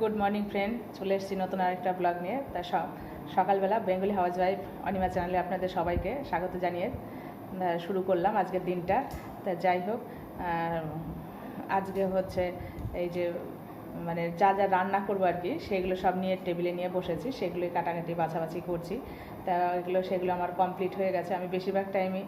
Good morning friend চলে এসেছি নতুন আরেকটা ব্লগ নিয়ে। তা স- সকালবেলা বেঙ্গলি হাউস ওয়াইফ অনিমা চ্যানেলে আপনাদের সবাইকে স্বাগত জানিয়ে শুরু করলাম আজকের দিনটা। তা যাই হোক আজকে হচ্ছে এই যে মানে যা যা রান্না করব আর কি, সেগুলো সব নিয়ে টেবিলে নিয়ে বসেছি, সেগুলোই কাটাকাটি, বাছাবাছি করছি। তা এগুলো, সেগুলো আমার কমপ্লিট হয়ে গেছে। আমি বেশিরভাগ টাইমই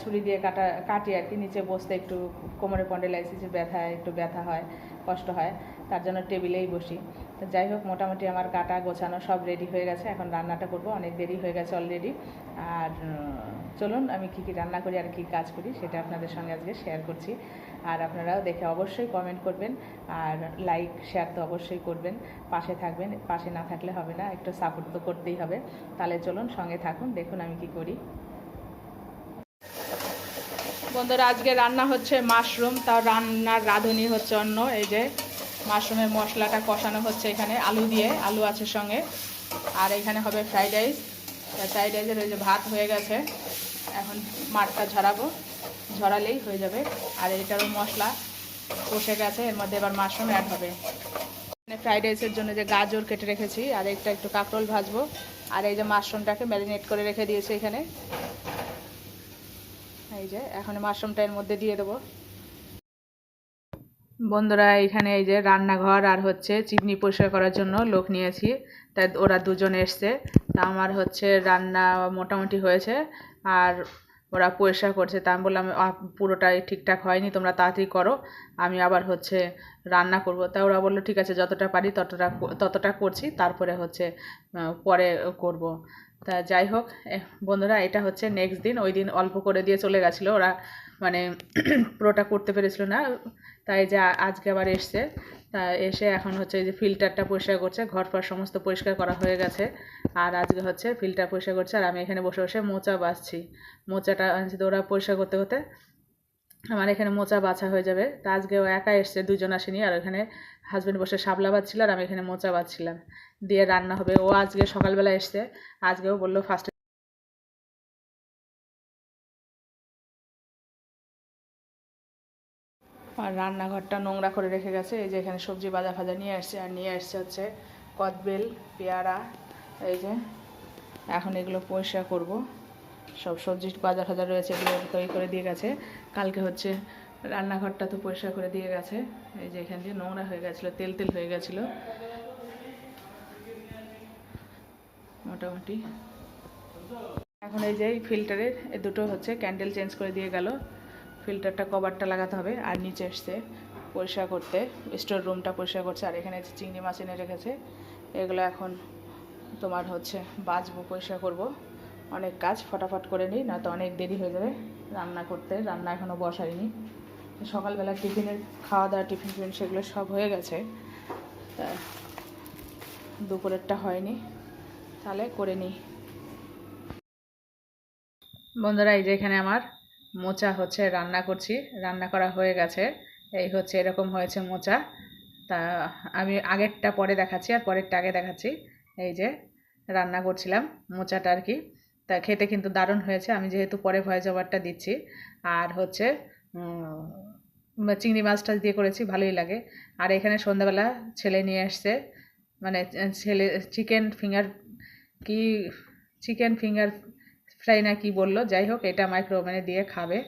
ছুরি দিয়ে কাটা, কাটি আর কি। নিচে বসতে একটু কোমরে পন্ডেলাইসিসের ব্যথা, একটু ব্যথা হয়, কষ্ট হয়, তার জন্য টেবিলেই বসি। তো যাই হোক, মোটামুটি আমার কাটা, গোছানো সব রেডি হয়ে গেছে। এখন রান্নাটা করব, অনেক দেরি হয়ে গেছে অলরেডি আর, চলুন, আমি কী কী রান্না করি আর কী কাজ করি, সেটা আপনাদের সঙ্গে আজকে শেয়ার করছি। আর আপনারাও দেখে অবশ্যই কমেন্ট করবেন আর লাইক শেয়ার তো অবশ্যই করবেন। পাশে থাকবেন, পাশে না থাকলে হবে না, একটু সাপোর্ট তো করতেই হবে। তাহলে চলুন সঙ্গে থাকুন, দেখুন আমি কি করি। বন্ধুরা, আজকে রান্না হচ্ছে মাশরুম তাও রান্নার রাঁধুনি হচ্ছে অন্য, এই যে মাশরুমের মশলাটা কষানো হচ্ছে এখানে, আলু দিয়ে, আলু আছে সঙ্গে। আর এখানে হবে ফ্রাইড রাইস ফ্রাইড রাইসের ওই যে ভাত হয়ে গেছে। এখন মাঠটা ঝরাবো ঝরালেই হয়ে যাবে। আর এটারও মশলা কষে গেছে, এর মধ্যে এবার মাশরুম অ্যাড হবে। এখানে ফ্রাইড রাইসের জন্য যে গাজর কেটে রেখেছি, আর একটা একটু কাঁকরোল ভাজবো। আর এই যে মাশরুমটাকে ম্যারিনেট করে রেখে দিয়েছি এখানে। এই যে, এখন মাশরুমটা এর মধ্যে দিয়ে দেবো। বন্ধুরা, এখানে এই যে রান্নাঘর আর হচ্ছে চিমনি পরিষ্কার করার জন্য লোক নিয়েছি। তাই ওরা দুজন এসছে। তা আমার হচ্ছে রান্না মোটামুটি হয়েছে। আর ওরা পরিষ্কার করছে। তা আমি বললাম পুরোটাই ঠিকঠাক হয়নি, তোমরা তাড়াতাড়ি করো, আমি আবার হচ্ছে রান্না করব। তা ওরা বলল, ঠিক আছে, যতটা পারি ততটা ততটা করছি, তারপরে হচ্ছে পরে করব। তা যাই হোক বন্ধুরা, এটা হচ্ছে নেক্সট দিন। ওই দিন অল্প করে দিয়ে চলে গেছিল। ওরা মানে পুরোটা করতে পেরেছিল না। তাই যা আজকে আবার এসছে। তা এসে এখন হচ্ছে যে ফিল্টারটা পরিষ্কার করছে। ঘর ফর সমস্ত পরিষ্কার করা হয়ে গেছে। আর আজকে হচ্ছে ফিল্টার পরিষ্কার করছে। আর আমি এখানে বসে বসে মোচা বাঁচছি। মোচাটা ওরা পরিষ্কার করতে করতে আমার এখানে মোচা বাছা হয়ে যাবে। তা আজকে ও একা এসছে, দুজন আসেনি। আর ওখানে হাজবেন্ড বসে শাপলা বাচ্ছিল আর আমি এখানে মোচা বাচ্ছিলাম দিয়ে রান্না হবে। ও আজকে সকালবেলা এসছে। আজকেও বলল ফার্স্টে আর রান্নাঘরটা নোংরা করে রেখে গেছে। এই যে এখানে সবজি ভাজা ফাজা নিয়ে আসছে। আর নিয়ে আসছে হচ্ছে কদবেল, পেয়ারা, এই যে এখন এগুলো পরিষ্কার করব। সব সবজি বাজার ফাজা রয়েছে তৈরি করে দিয়ে গেছে। কালকে হচ্ছে রান্নাঘরটা তো পরিষ্কার করে দিয়ে গেছে। এই যে এখান দিয়ে নোংরা হয়ে গেছিল, তেল তেল হয়ে গেছিল। মোটামুটি। এখন এই যে ফিল্টারের, এই দুটো হচ্ছে ক্যান্ডেল চেঞ্জ করে দিয়ে গেল। ফিল্টারটা কভারটা লাগাতে হবে আর নিচে এসছে পরিষ্কার করতে। স্টোর রুমটা পরিষ্কার করছে আর এখানে চিংড়ি মাছ এনে রেখেছে, এগুলো এখন তোমার হচ্ছে বাঁচবো, পরিষ্কার করব। অনেক কাজ ফটাফট করে নিই, না তো অনেক দেরি হয়ে যাবে রান্না করতে। রান্না এখনও বসাইনি। সকালবেলা টিফিনের খাওয়া দাওয়া টিফিন টিফিন সেগুলো সব হয়ে গেছে। তা দুপুরেরটা হয়নি। তাহলে করে নিই। বন্ধুরা, এই যে এখানে আমার মোচা হচ্ছে, রান্না করছি। রান্না করা হয়ে গেছে। এই হচ্ছে, এরকম হয়েছে মোচা। তা আমি আগেরটা পরে দেখাচ্ছি, আর পরেরটা আগে দেখাচ্ছি। এই যে রান্না করছিলাম মোচাটা আর কি। তা খেতে কিন্তু দারুণ হয়েছে। আমি যেহেতু পরে ভয়েস ওভারটা দিচ্ছি। আর হচ্ছে চিংড়ি মাছটা দিয়ে করেছি, ভালোই লাগে। আর এখানে সন্ধ্যাবেলা ছেলে নিয়ে এসছে মানে ছেলে চিকেন ফিঙ্গার কি চিকেন ফিঙ্গার ফ্রাই না কি বলল, যাই হোক, এটা মাইক্রো ওভেনে দিয়ে খাবে।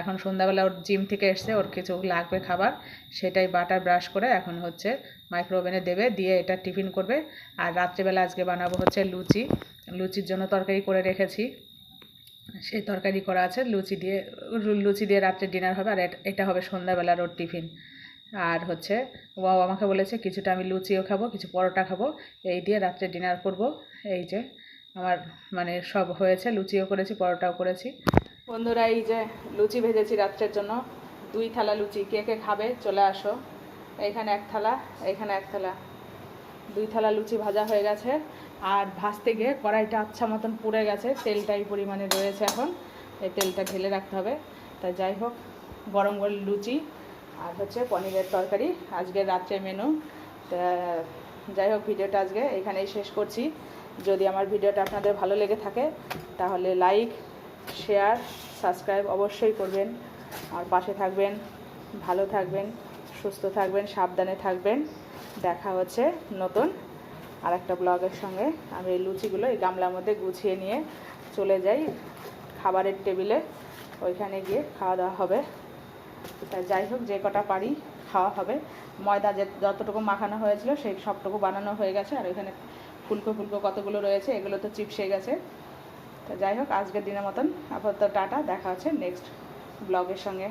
এখন সন্ধ্যাবেলা ওর জিম থেকে এসছে, ওর কিছু লাগবে খাবার, সেটাই বাটার ব্রাশ করে এখন হচ্ছে মাইক্রো ওভেনে দেবে, দিয়ে এটা টিফিন করবে। আর রাত্রেবেলা আজকে বানাবো হচ্ছে লুচি। লুচির জন্য তরকারি করে রেখেছি। সেই তরকারি করা আছে, লুচি দিয়ে লুচি দিয়ে রাত্রে ডিনার হবে আর এটা হবে সন্ধ্যাবেলার ওর টিফিন। আর হচ্ছে ও আমাকে বলেছে কিছুটা আমি লুচিও খাব, কিছু পরোটা খাব, এই দিয়ে রাত্রে ডিনার করব। এই যে, আমার মানে সব হয়েছে, লুচিও করেছি, পরোটাও করেছি। বন্ধুরা, এই যে লুচি ভেজেছি রাত্রের জন্য। দুই থালা লুচি, কে কে খাবে চলে আসো। এখানে এক থালা, এখানে এক থালা। দুই থালা লুচি ভাজা হয়ে গেছে। আর ভাজতে গিয়ে কড়াইটা আচ্ছা মতন পুড়ে গেছে, তেলটাই পরিমাণে রয়েছে এখন। এই তেলটা ঢেলে রাখতে হবে। তা যাই হোক, গরম গরম লুচি আর হচ্ছে পনিরের তরকারি। আজকে রাত্রের মেনু তা যাই হোক, ভিডিওটা আজকে এখানেই শেষ করছি। যদি আমার ভিডিওটা আপনাদের ভালো লেগে থাকে, তাহলে লাইক শেয়ার সাবস্ক্রাইব অবশ্যই করবেন। আর পাশে থাকবেন, ভালো থাকবেন, সুস্থ থাকবেন, সাবধানে থাকবেন। দেখা হচ্ছে নতুন আর একটা ব্লগের সঙ্গে। আমি এই লুচিগুলো এই গামলার মধ্যে গুছিয়ে নিয়ে চলে যাই খাবারের টেবিলে। ওইখানে গিয়ে খাওয়া দাওয়া হবে। তা যাই হোক, যে কটা পারি খাওয়া হবে। ময়দা যে যতটুকু মাখানো হয়েছিল, সেই সবটুকু বানানো হয়ে গেছে। আর ওইখানে ফুলকো ফুলকো কতগুলো রয়েছে, এগুলো তো চিপসে গেছে। তো যাই হোক, আজকের দিনের মতন আপাতত টাটা। দেখা হচ্ছে নেক্সট ব্লগের সঙ্গে।